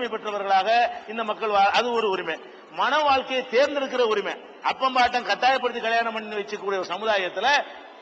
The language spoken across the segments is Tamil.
உரிமை பெற்றவர்களாக இந்த மக்கள் அது ஒரு உரிமை. மன வாழ்க்கையை தேர்ந்தெடுக்கிற உரிமை. அப்பம் பாட்டம் கட்டாயப்படுத்தி கல்யாணம் பண்ணி வச்சுக்கூடிய ஒரு சமுதாயத்துல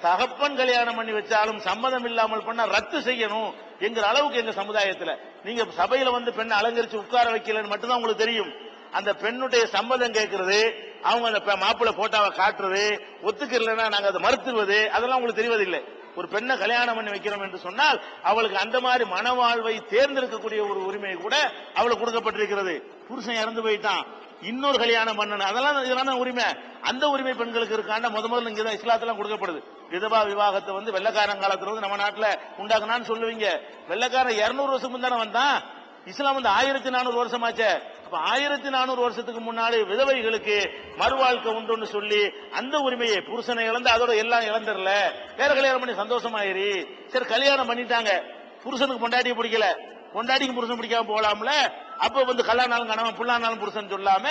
தகப்பன் கல்யாணம் பண்ணி வச்சாலும் சம்மதம் இல்லாமல் பண்ண ரத்து செய்யணும் என்கிற அளவுக்கு எங்க சமுதாயத்துல. நீங்க சபையில வந்து பெண்ணை அலங்கரிச்சு உட்கார வைக்கலன்னு மட்டும்தான் உங்களுக்கு தெரியும். அந்த பெண்ணுடைய சம்மதம் கேட்கறது அவங்க அந்த மாப்பிள்ளை போட்டாவை காட்டுறது ஒத்துக்கிறலன்னா நாங்க அதை மறுத்துருவது அதெல்லாம் உங்களுக்கு தெரிவதில்லை. ஒரு பெண்ணை கல்யாணம் பண்ணி வைக்கிறோம் என்று சொன்னால் அவளுக்கு அந்த மாதிரி மனவாழ்வை தேர்ந்தெடுக்கக்கூடிய ஒரு உரிமை கூட அவளுக்கு கொடுக்கப்பட்டிருக்கிறது. புருஷன் இறந்து போயிட்டான். இன்னொரு கல்யாணம் பண்ணணும். அதெல்லாம் இதெல்லாம் உரிமை. அந்த உரிமை பெண்களுக்கு இருக்காண்ட? முத முதல்ல இங்கே தான் இஸ்லாத்தெல்லாம் கொடுக்கப்படுது. விதவா விவாகத்தை வந்து வெள்ளக்காரன் காலத்துல வந்து நம்ம நாட்டில் உண்டாக்குனான்னு சொல்லுவீங்க. வெள்ளக்காரன் இருநூறு வருஷம் தானே வந்தான். இஸ்லாம் வந்து ஆயிரத்தி நானூறு வருஷமாச்சே. ஆயிரத்தி நானூறு வருஷத்துக்கு முன்னாடி விதவைகளுக்கு மறுவாழ்க்கை உண்டுன்னு சொல்லி அந்த உரிமையை புருஷனை இழந்து அதோட எல்லாம் இழந்துடல. வேற கல்யாணம் பண்ணி சந்தோஷமாயிரு. சரி கல்யாணம் பண்ணிட்டாங்க. புருஷனுக்கு பொண்டாட்டியை பிடிக்கல. பொண்டாட்டிக்கு புருஷன் பிடிக்காம போகலாம்ல அப்ப வந்து கல்யாணம் கணவன் புல்லானாலும் புருஷன் சொல்லாம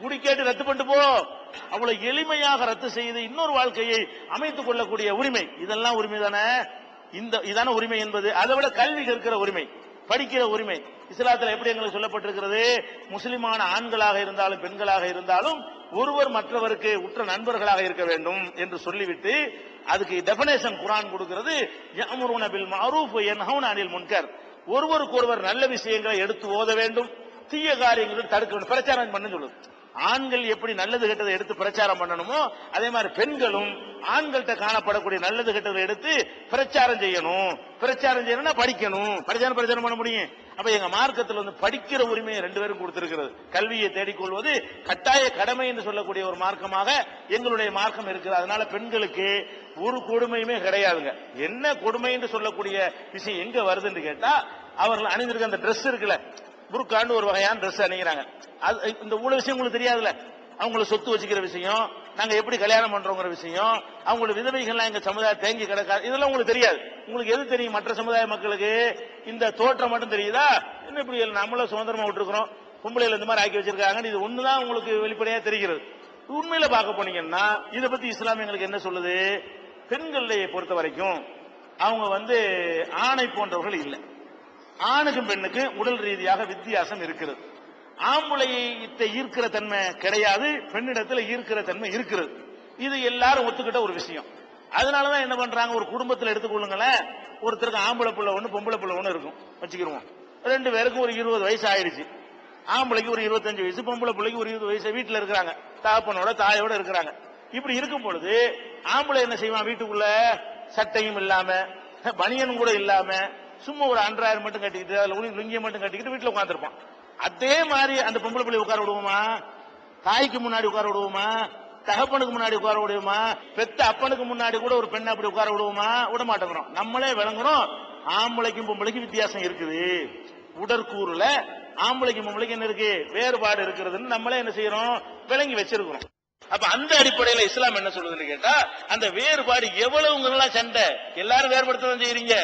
குடிக்கேட்டு ரத்து பண்ணிட்டு போ. அவ்வளவு எளிமையாக ரத்து செய்து இன்னொரு வாழ்க்கையை அமைத்துக் கொள்ளக்கூடிய உரிமை. இதெல்லாம் உரிமை தானே இந்த இதான உரிமை என்பது அதை விட கல்வி கற்கிற உரிமை படிக்கிற உரிமை. இஸ்லாத்தில் எப்படி எங்களுக்கு சொல்லப்பட்டிருக்கிறது? முஸ்லிமான ஆண்களாக இருந்தாலும் பெண்களாக இருந்தாலும் ஒருவர் மற்றவருக்கு உற்ற நண்பர்களாக இருக்க வேண்டும் என்று சொல்லிவிட்டு அதுக்கு டெபனேஷன் குரான் கொடுக்கிறது பில் மஅரூஃப் யன்ஹவுன அனில் முன்கர் ஒருவருக்கு ஒருவர் நல்ல விஷயங்களை எடுத்து ஓத வேண்டும் தீய காரியங்களும் தடுக்க வேண்டும். பிரச்சாரம் பண்ண சொல்லுது. ஆண்கள் எப்படி நல்லது கெட்டதை எடுத்து பிரச்சாரம் பண்ணணுமோ அதே மாதிரி பெண்களும் ஆண்கள்கிட்ட காணப்படக்கூடிய நல்லது கெட்டதை எடுத்து பிரச்சாரம் செய்யணும். பிரச்சாரம் செய்யணும்னா படிக்கணும். பிரச்சாரம் பிரச்சாரம் பண்ண முடியும். அப்ப எங்க மார்க்கத்தில் வந்து படிக்கிற உரிமையை ரெண்டு பேரும் கொடுத்திருக்கிறது. கல்வியை தேடிக்கொள்வது கட்டாய கடமை என்று சொல்லக்கூடிய ஒரு மார்க்கமாக எங்களுடைய மார்க்கம் இருக்குது அதனால பெண்களுக்கு ஒரு கொடுமையுமே கிடையாதுங்க. என்ன கொடுமை என்று சொல்லக்கூடிய விஷயம் எங்க வருதுன்னு கேட்டா அவர்கள் அணிந்திருக்க அந்த ட்ரெஸ் இருக்குல்ல புருக்காண்டு ஒரு வகையான ட்ரெஸ் அணிகிறாங்க அது இந்த ஊழல் விஷயம் உங்களுக்கு தெரியாதுல்ல? அவங்கள சொத்து வச்சுக்கிற விஷயம் நாங்க எப்படி கல்யாணம் பண்றோங்கிற விஷயம் அவங்களோட விதவைகள்லாம் எங்க சமுதாயம் தேங்கி கிடக்காது. இதெல்லாம் உங்களுக்கு தெரியாது. உங்களுக்கு எது தெரியும்? மற்ற சமுதாய மக்களுக்கு இந்த தோற்றம் மட்டும் தெரியுதா? என்ன இப்படி நம்மளும் சுதந்திரமா விட்டுருக்கிறோம்? பொம்பளையில இந்த மாதிரி ஆக்கி வச்சிருக்காங்க இது ஒண்ணுதான் உங்களுக்கு வெளிப்படையா தெரிகிறது. உண்மையில பார்க்க போனீங்கன்னா இதை பத்தி இஸ்லாம் எங்களுக்கு என்ன சொல்லுது? பெண்களை பொறுத்த வரைக்கும் அவங்க வந்து ஆணை போன்றவர்கள் இல்லை. ஆணுக்கும் பெண்ணுக்கு உடல் ரீதியாக வித்தியாசம் இருக்கிறது. ஆம்பளையை ஈர்க்கிற தன்மை கிடையாது பெண்ணிடத்துல ஈர்க்கிற தன்மை இருக்கிறது. இது எல்லாரும் ஒத்துக்கிட்ட ஒரு விஷயம். அதனாலதான் என்ன பண்றாங்க? ஒரு குடும்பத்துல எடுத்துக்கொள்ளுங்களேன். ஒருத்தருக்கு ஆம்பளை பிள்ளை ஒண்ணு பொம்பளை பிள்ளை ஒண்ணு இருக்கும். வச்சுக்கிருவோம். ரெண்டு பேருக்கும் ஒரு இருபது வயசு ஆயிடுச்சு. ஆம்பளைக்கு ஒரு இருபத்தஞ்சு வயசு பொம்பளை பிள்ளைக்கு ஒரு இருபது வயசு. வீட்டுல இருக்கிறாங்க. தாப்பனோட தாயோட இருக்கிறாங்க. இப்படி இருக்கும் பொழுது ஆம்பளை என்ன செய்வான் வீட்டுக்குள்ள? சட்டையும் இல்லாம பனியனும் கூட இல்லாம சும்மா ஒரு அன்றாயிரம் மட்டும் கட்டிக்கிட்டு அதுல உளி- லுங்கியை மட்டும் கட்டிக்கிட்டு வீட்டுல உட்காந்துருப்பான் அதே மாதிரி அந்த பொம்பளை பிள்ளை உட்கார விடுவோமா? தாய்க்கு முன்னாடி உட்கார விடுவோமா? தகப்பனுக்கு முன்னாடி உட்கார விடுவோமா? பெத்த அப்பனுக்கு முன்னாடி கூட ஒரு பெண்ணை அப்படி உட்கார விடுவோமா? விட மாட்டேங்கிறோம். நம்மளே விளங்குறோம். ஆம்பளைக்கும் பொம்பளைக்கும் வித்தியாசம் இருக்குது. உடற்கூறுல ஆம்பளைக்கும் பொம்பளைக்கும் என்ன இருக்கு? வேறுபாடு இருக்கிறதுன்னு நம்மளே என்ன செய்யறோம் விளங்கி வச்சிருக்கிறோம். அப்ப அந்த அடிப்படையில இஸ்லாம் என்ன சொல்லுதுன்னு கேட்டா அந்த வேறுபாடு எவ்வளவுங்கிறதா சண்டை. எல்லாரும் வேறுபடுத்த தான் செய்யறீங்க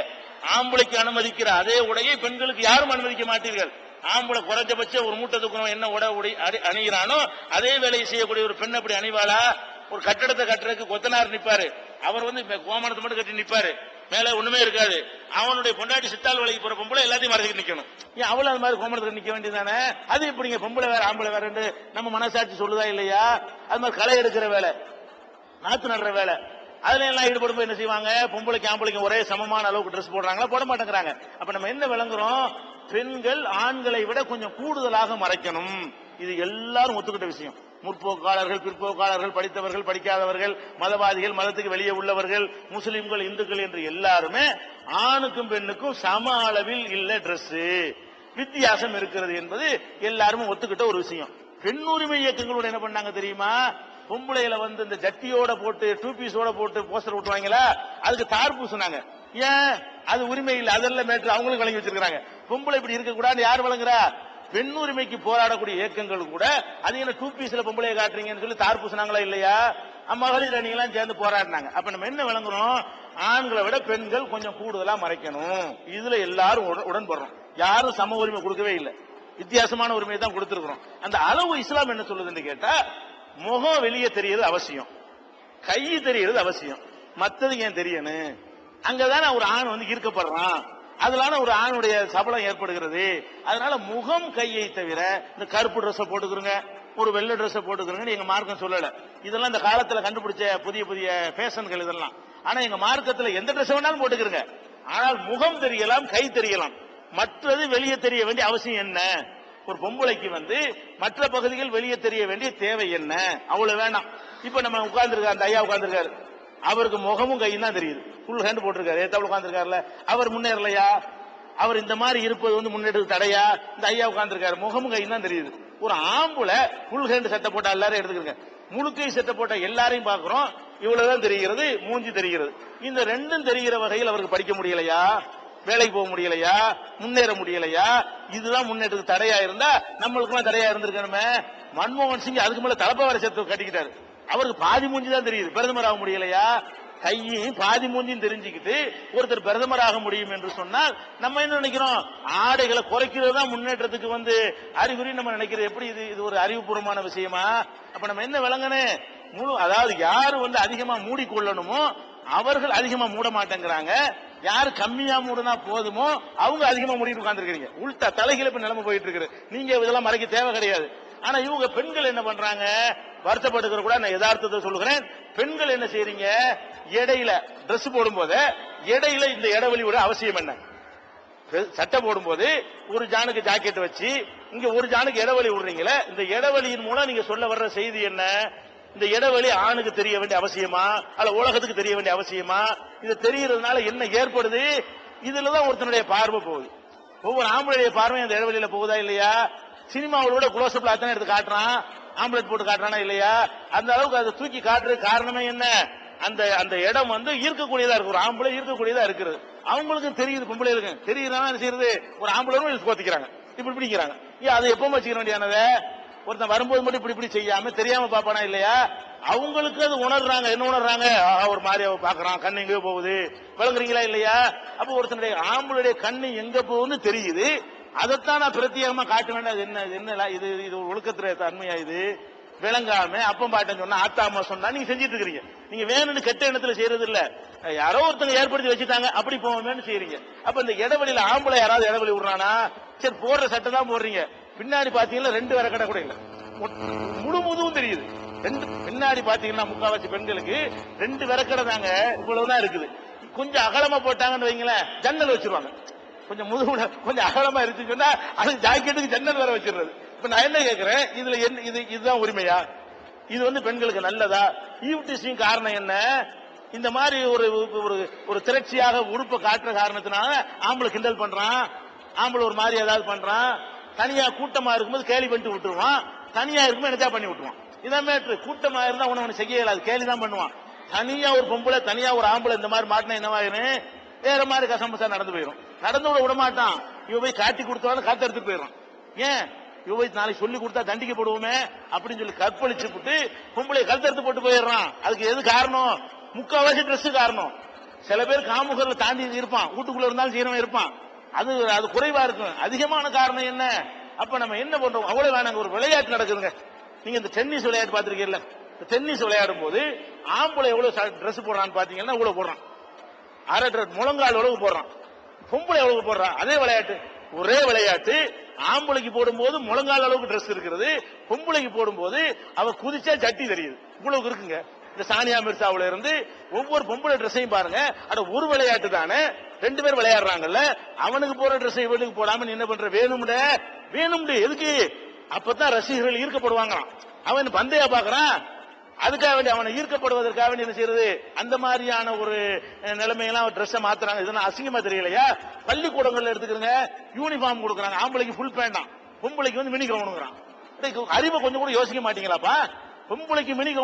ஆம்பளைக்கு அனுமதிக்கிற அதே உடையை பெண்களுக்கு யாரும் அனுமதிக்க மாட்டீர்கள். ஆம்பளை குறைஞ்சபட்சம் ஒரு மூட்டை தூக்கணும் என்ன உடை உடை அணி- அணிகிறானோ அதே வேலையை செய்யக்கூடிய ஒரு பெண் அப்படி அணிவாளா? ஒரு கட்டடத்தை கட்டுறதுக்கு கொத்தனார் நிப்பாரு. அவர் வந்து கோமானத்தை கோமணத்தை மட்டும் கட்டி நிப்பாரு. மேல ஒண்ணுமே இருக்காது. அவனுடைய பொண்டாட்டி சித்தாள் வேலைக்கு போற பொம்பளை எல்லாத்தையும் மறைச்சிட்டு நிக்கணும். ஏன் அவளும் அது மாதிரி கோமணத்துக்கு நிக்க வேண்டியதானே அது இப்படிங்க பொம்பளை வேற ஆம்பளை வேற நம்ம மனசாட்சி சொல்லுதா இல்லையா? அது மாதிரி களை எடுக்கிற வேலை. நாத்து நடுற வேலை. அதுல எல்லாம் ஈடுபடும் போது என்ன செய்வாங்க? பொம்பளைக்கு ஆம்பளைக்கு ஒரே சமமான அளவுக்கு ட்ரெஸ் போடுறாங்களா? போட மாட்டேங்கிறாங்க. அப்ப நம்ம என்ன விளங்குறோம்? பெண்கள் ஆண்களை விட கொஞ்சம் கூடுதலாக மறைக்கணும். இது எல்லாரும் ஒத்துக்கிட்ட விஷயம். முற்போக்காளர்கள் பிற்போக்காளர்கள் படித்தவர்கள் படிக்காதவர்கள் மதவாதிகள் மதத்துக்கு வெளியே உள்ளவர்கள் முஸ்லிம்கள் இந்துக்கள் என்று எல்லாருமே ஆணுக்கும் பெண்ணுக்கும் சம அளவில் இல்ல Dress. வித்தியாசம் இருக்கிறது என்பது எல்லாருமே ஒத்துக்கிட்ட ஒரு விஷயம். பெண் உரிமை இயக்கங்களோட என்ன பண்ணாங்க தெரியுமா? பொம்பளையில வந்து இந்த ஜட்டியோட போட்டு டூ பீஸோட போட்டு போஸ்டர் விட்டுவாங்களா அதுக்கு தார் சொன்னாங்க ஏன்? அது உரிமை இல்லை. அதெல்லாம் மேட்ரு அவங்களும் வழங்கி வச்சிருக்காங்க பொம்பளை இப்படி இருக்கக்கூடாதுன்னு யார் வழங்குறா பெண் உரிமைக்கு போராடக்கூடிய இயக்கங்கள் கூட அது என்ன டூ பீஸ்ல பொம்பளைய காட்டுறீங்கன்னு சொல்லி தார் பூசினாங்களா இல்லையா? மகளிர் அணிகளாம் சேர்ந்து போராடினாங்க. அப்ப நம்ம என்ன விளங்குறோம்? ஆண்களை விட பெண்கள் கொஞ்சம் கூடுதலா மறைக்கணும். இதுல எல்லாரும் உடன்படுறோம். யாரும் சம உரிமை கொடுக்கவே இல்லை. வித்தியாசமான உரிமையை தான் கொடுத்திருக்கிறோம். அந்த அளவு இஸ்லாம் என்ன சொல்லுதுன்னு கேட்டா முகம் வெளியே தெரியறது அவசியம். கை தெரியறது அவசியம். மத்தது ஏன் தெரியணும்? அங்கதானே ஒரு ஆண் வந்து ஈர்க்கப்படுறான். அதனால ஒரு ஆணுடைய சபலம் ஏற்படுகிறது. அதனால முகம் கையை தவிர இந்த கருப்பு ட்ரெஸ் போட்டுக்கிறோங்க ஒரு வெள்ளை ட்ரெஸ் போட்டுக்கிறங்க எங்க மார்க்கம் சொல்லல. இதெல்லாம் இந்த காலத்துல கண்டுபிடிச்ச புதிய புதிய ஃபேஷன்கள் இதெல்லாம். ஆனா எங்க மார்க்கத்துல எந்த ட்ரெஸ் வேணாலும் போட்டுக்கிறோங்க ஆனால் முகம் தெரியலாம் கை தெரியலாம். மற்றது வெளியே தெரிய வேண்டிய அவசியம் என்ன? ஒரு பொம்பளைக்கு வந்து மற்ற பகுதிகள் வெளியே தெரிய வேண்டிய தேவை என்ன? அவ்வளவு வேணாம். இப்ப நம்ம உட்கார்ந்துருக்காரு அந்த ஐயா உட்கார்ந்துருக்காரு. அவருக்கு முகமும் கையும் தான் தெரியுது. ஃபுல் ஹேண்ட் போட்டிருக்காரு. ஏத்தாப்புல உட்காந்துருக்காருல அவர் முன்னேறலையா? அவர் இந்த மாதிரி இருப்பது வந்து முன்னேற்றது தடையா? இந்த ஐயா உட்காந்துருக்காரு முகமும் கையும் தான் தெரியுது. ஒரு ஆம்புல ஃபுல் ஹேண்ட் சட்டை போட்டா எல்லாரும் எடுத்துக்கிறங்க முழுக்கை சட்டை போட்ட எல்லாரையும் பார்க்கிறோம். இவ்வளவுதான் தெரிகிறது மூஞ்சி தெரிகிறது. இந்த ரெண்டும் தெரிகிற வகையில் அவருக்கு படிக்க முடியலையா? வேலைக்கு போக முடியலையா? முன்னேற முடியலையா? இதுதான் முன்னேற்றத்துக்கு தடையா இருந்தா நம்மளுக்குலாம் தடையா இருந்திருக்கணுமே. மன்மோகன் சிங் அதுக்கு மேல தலப்பவார சேர்த்து கட்டிக்கிட்டாரு. அவருக்கு பாதி மூஞ்சி தான் தெரியுது. பிரதமர் ஆக முடியலையா? கையும் பாதி மூஞ்சியும் தெரிஞ்சுக்கிட்டு ஒருத்தர் பிரதமர் ஆக முடியும் என்று சொன்னால் நம்ம என்ன நினைக்கிறோம்? ஆடைகளை குறைக்கிறது தான் முன்னேற்றத்துக்கு வந்து அறிகுறி நம்ம நினைக்கிறது எப்படி இது? இது ஒரு அறிவுபூர்வமான விஷயமா? அப்ப நம்ம என்ன விளங்கணும் முழு அதாவது யாரு வந்து அதிகமா மூடிக்கொள்ளணுமோ அவர்கள் அதிகமா மூட மாட்டேங்கிறாங்க. யாரு கம்மியா மூடுனா போதுமோ அவங்க அதிகமா மூடிட்டு உட்கார்ந்துருக்கீங்க உள்டா தலைகளை இப்ப நிலைமை போயிட்டு இருக்கு நீங்க இதெல்லாம் மறைக்க தேவை கிடையாது. ஆனா இவங்க பெண்கள் என்ன பண்றாங்க? வருத்தப்படுகிற கூட நான் யதார்த்தத்தை சொல்லுகிறேன். பெண்கள் என்ன செய்றீங்க? இடையில Dress போடும்போது இடையில இந்த இடைவெளி விட அவசியம் என்ன? சட்டை போடும்போது ஒரு ஜானுக்கு ஜாக்கெட் வச்சு இங்க ஒரு ஜானுக்கு இடைவெளி விடுறீங்களே இந்த இடைவெளியின் மூலம் நீங்க சொல்ல வர்ற செய்தி என்ன? இந்த இடைவெளி ஆணுக்கு தெரிய வேண்டிய அவசியமா? அல்ல உலகத்துக்கு தெரிய வேண்டிய அவசியமா? இது தெரியறதுனால என்ன ஏற்படுது? இதுலதான் ஒருத்தனுடைய பார்வை போகுது. ஒவ்வொரு ஆம்பளுடைய பார்வையும் அந்த இடைவெளியில போகுதா இல்லையா? சினிமாவோட குளோசப்ல அத்தனை எடுத்து காட்டுறான். ஆம்பளட் போட்டு காட்டுறானா இல்லையா? அந்த அளவுக்கு அதை தூக்கி காட்டுறது காரணமே என்ன? அந்த அந்த இடம் வந்து ஈர்க்கக்கூடியதா இருக்கு. ஒரு ஆம்பளை ஈர்க்கக்கூடியதா இருக்குது அவங்களுக்கு தெரியுது பொம்பளைகளுக்கு. தெரியுதுன்னா என்ன செய்யறது? ஒரு ஆம்பளை கோத்திக்கிறாங்க இப்படி பிடிக்கிறாங்க. ஏன் அதை எப்பவும் வச்சுக்க வேண்டியானதை ஒருத்தன் வரும்போது மட்டும் இப்படி இப்படி செய்யாம தெரியாம பாப்பானா இல்லையா? அவங்களுக்கு அது உணர்றாங்க. என்ன உணர்றாங்க? ஆஹா, ஒரு மாதிரி அவ பாக்குறான் கண்ணு எங்கேயோ போகுது. விளங்குறீங்களா இல்லையா? அப்ப ஒருத்தனுடைய ஆம்பளுடைய கண்ணு எங்க போகுதுன்னு தெரியுது. அதைத்தான் நான் பிரத்யேகமா காட்ட வேண்டாம் அது என்ன என்ன இது? இது ஒழுக்கத்துல தன்மையா இது? விளங்காம அப்பம் பாட்டம் சொன்னா ஆத்தா அம்மா சொன்னா நீங்க செஞ்சிட்டு இருக்கிறீங்க நீங்க வேணும்னு கெட்ட எண்ணத்துல செய்யறது இல்ல யாரோ ஒருத்தங்க ஏற்படுத்தி வச்சுட்டாங்க அப்படி போவோமேன்னு செய்யறீங்க அப்ப இந்த இடவெளியில ஆம்பளை யாராவது இடவெளி விடுறானா? சரி போடுற சட்டை தான் போடுறீங்க. பின்னாடி பாத்தீங்கன்னா ரெண்டு வேற கடை கூட இல்ல. முழு முதுவும் தெரியுது. ரெண்டு பின்னாடி பாத்தீங்கன்னா முக்காவாசி பெண்களுக்கு ரெண்டு விறக்கடை தாங்க இவ்வளவுதான் இருக்குது. கொஞ்சம் அகலமா போட்டாங்கன்னு வைங்களேன் ஜன்னல் வச்சிருவாங்க. கொஞ்சம் முதுகுல கொஞ்சம் அகலமா இருக்குன்னு சொன்னா அது ஜாக்கெட்டுக்கு ஜன்னல் வேற வச்சிடுறது. இப்ப நான் என்ன கேட்கிறேன் இதுல என்ன இது இதுதான் உரிமையா? இது வந்து பெண்களுக்கு நல்லதா? ஈவ்டிசிங் காரணம் என்ன? இந்த மாதிரி ஒரு ஒரு ஒரு திரட்சியாக உறுப்பை காட்டுற காரணத்தினால ஆம்பளை கிண்டல் பண்றான். ஆம்பளை ஒரு மாதிரி ஏதாவது பண்றான். தனியா கூட்டமா இருக்கும்போது கேலி பண்ணிட்டு விட்டுருவான். தனியா இருக்கும்போது என்னச்சா பண்ணி விட்டுருவான்? இதான் மேட்ரு. கூட்டமா இருந்தா உனக்கு செய்ய இயலாது. கேலி தான் பண்ணுவான். தனியா ஒரு பொம்பளை தனியா ஒரு ஆம்பளை இந்த மாதிரி மாட்டினா என்னவாயிரும் வேற மாதிரி கசம்பசா நடந்து போயிடும் நடந்து விட விட மாட்டான் போய் காட்டி கொடுத்தாலும் காத்து எடுத்துட்டு போயிடும் ஏன்? யுவதி நாளைக்கு சொல்லி கொடுத்தா தண்டிக்கப்படுவோமே அப்படின்னு சொல்லி கற்பழிச்சு விட்டு பொம்பளை கழுத்தெடுத்து போட்டு போயிடுறான். அதுக்கு எது காரணம்? முக்காவாசி ட்ரெஸ் காரணம். சில பேர் காமுகர்ல தாண்டி இருப்பான். வீட்டுக்குள்ள இருந்தாலும் சீரமா இருப்பான். அது அது குறைவா இருக்கும். அதிகமான காரணம் என்ன? அப்ப நம்ம என்ன பண்றோம்? அவ்வளவு வேணாங்க ஒரு விளையாட்டு நடக்குதுங்க. நீங்க இந்த டென்னிஸ் விளையாட்டு பாத்திருக்கீங்கல்ல இந்த டென்னிஸ் விளையாடும் போது ஆம்பளை எவ்வளவு ட்ரெஸ் போடுறான்னு பாத்தீங்கன்னா இவ்வளவு போடுறான். அரை ட்ரெஸ் முழங்கால் அளவுக்கு போடுறான். பொம்பளை எவ்வளவு போடுறான் அதே விளையாட்டு. ஒரே விளையாட்டு. ஆம்பளைக்கு போடும்போது முழங்கால் அளவுக்கு ட்ரெஸ் இருக்கிறது பொம்பளைக்கு போடும்போது அவ குதிச்சா சட்டி தெரியுது. இவ்வளவு இருக்குங்க. இந்த சானியா மிர்சாவுல இருந்து ஒவ்வொரு பொம்பளை ட்ரெஸ்ஸையும் பாருங்க. அட ஒரு விளையாட்டு தானே. ரெண்டு பேர் விளையாடுறாங்கல்ல. அவனுக்கு போற ட்ரெஸ் இவனுக்கு போடாம என்ன பண்ற? வேணும்ட வேணும்டு எதுக்கு? அப்பதான் ரசிகர்கள் ஈர்க்கப்படுவாங்களாம். அவன் பந்தையா பாக்குறான். அதுக்காக வேண்டி அவனை ஈர்க்கப்படுவதற்காக வேண்டி என்ன செய்யறது? அந்த மாதிரியான ஒரு நிலைமையெல்லாம் ட்ரெஸ்ஸை மாத்துறாங்க. இதெல்லாம் அசிங்கமா தெரியலையா? பள்ளிக்கூடங்கள்ல எடுத்துக்கிறங்க யூனிஃபார்ம் கொடுக்குறாங்க. ஆம்பளைக்கு ஃபுல் பேண்டாம் பொம்பளைக்கு வந்து மினி கவுனுங்கிறான் அறிவை கொஞ்சம் கூட யோசிக்க மாட்டீங்களாப்பா? பொம்பளைக்கு மினி